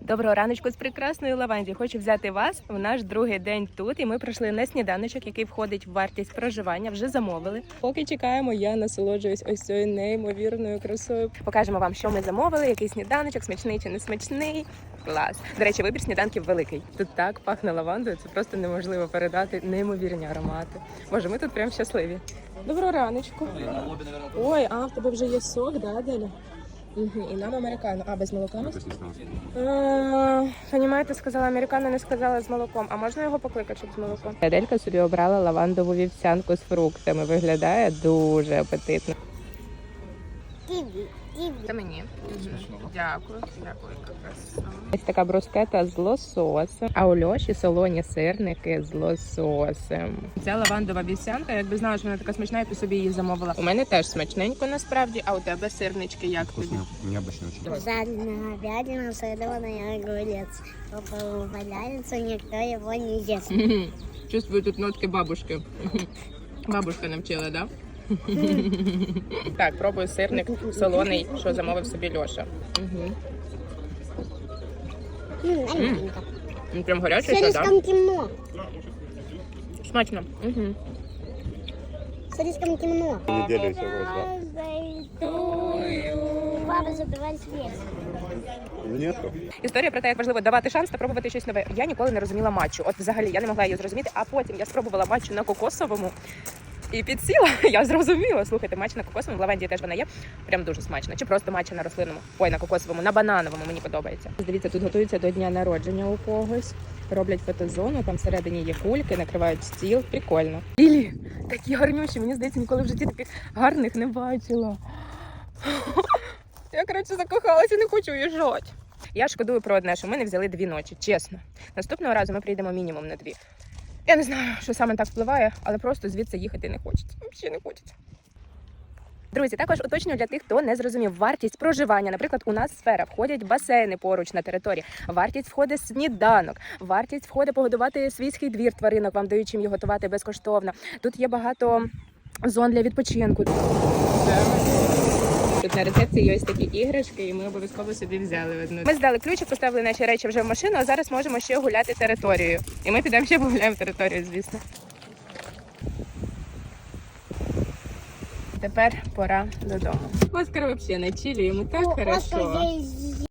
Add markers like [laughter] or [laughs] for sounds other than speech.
Доброго раночку з прекрасної лаванді. Хочу взяти вас в наш другий день тут. І ми прийшли на сніданочок, який входить в вартість проживання. Вже замовили. Поки чекаємо, я насолоджуюсь ось цією неймовірною красою. Покажемо вам, що ми замовили, який сніданочок, смачний чи не смачний. Клас. До речі, вибір сніданків великий. Тут так пахне лавандою. Це просто неможливо передати неймовірні аромати. Боже, ми тут прям щасливі. Доброго раночку. Ой, а в тебе вже є сок, да, Деля? Угу. І нам американо. А, без молока? Е, Понімаєте, сказала американо, не сказала з молоком. А можна його покликати, щоб з молоком? Делька собі обрала лавандову вівсянку з фруктами. Виглядає дуже апетитно. Киви, киви. Це мені. Дякую. Дякую. Ось така брускета з лососем, а у Льоші солоні сирники з лососем. Ця лавандова вівсянка, якби знала, що вона така смачна, я б собі її замовила. У мене теж смачненько насправді, а у тебе сирнички як тобі? Вкусно, необычно очень. Жареная говядина, сырованный огурец. Попал валяется, никто его не ест. Чувствую тут нотки бабушки. Бабушка навчила, да? Так, пробую сирник солоний, що замовив собі Льоша. Він прям гарячий, що, да? Слишком темно. Смачно. Угу. Слишком темно. Неделю. Нету. Історія про те, як важливо давати шанс та пробувати щось нове. Я ніколи не розуміла матчу. От взагалі я не могла її зрозуміти, а потім я спробувала матчу на кокосовому. І підсіла, [laughs] я зрозуміла. Слухайте, матч на кокосовому, в Лавандії теж вона є. Прям дуже смачно. Чи просто матч на рослинному, ой, на кокосовому, на банановому мені подобається. Дивіться, тут готуються до дня народження у когось. Роблять фотозону, там всередині є кульки, накривають стіл. Прикольно. Лілі, такі гарнющі. Мені здається, ніколи в житті таких гарних не бачила. Я коротше закохалася, не хочу уїжджати. Я шкодую про одне, що ми не взяли дві ночі, чесно. Наступного разу ми приїдемо мінімум на дві. Я не знаю, що саме так впливає, але просто звідси їхати не хочеться. Взагалі не хочеться. Друзі, також уточнюю для тих, хто не зрозумів вартість проживання. Наприклад, у нас сфера входять басейни поруч на території. Вартість входить сніданок, вартість входить погодувати свійський двір тваринок, вам дають чим їх готувати безкоштовно. Тут є багато зон для відпочинку. Тут на рецепції є ось такі іграшки, і ми обов'язково собі взяли одну. Ми здали ключик, поставили наші речі вже в машину, а зараз можемо ще гуляти територією. І ми підемо ще погуляємо територію, звісно. Тепер пора додому. Оскар взагалі на чилі, йому так О, хорошо. Оскар, я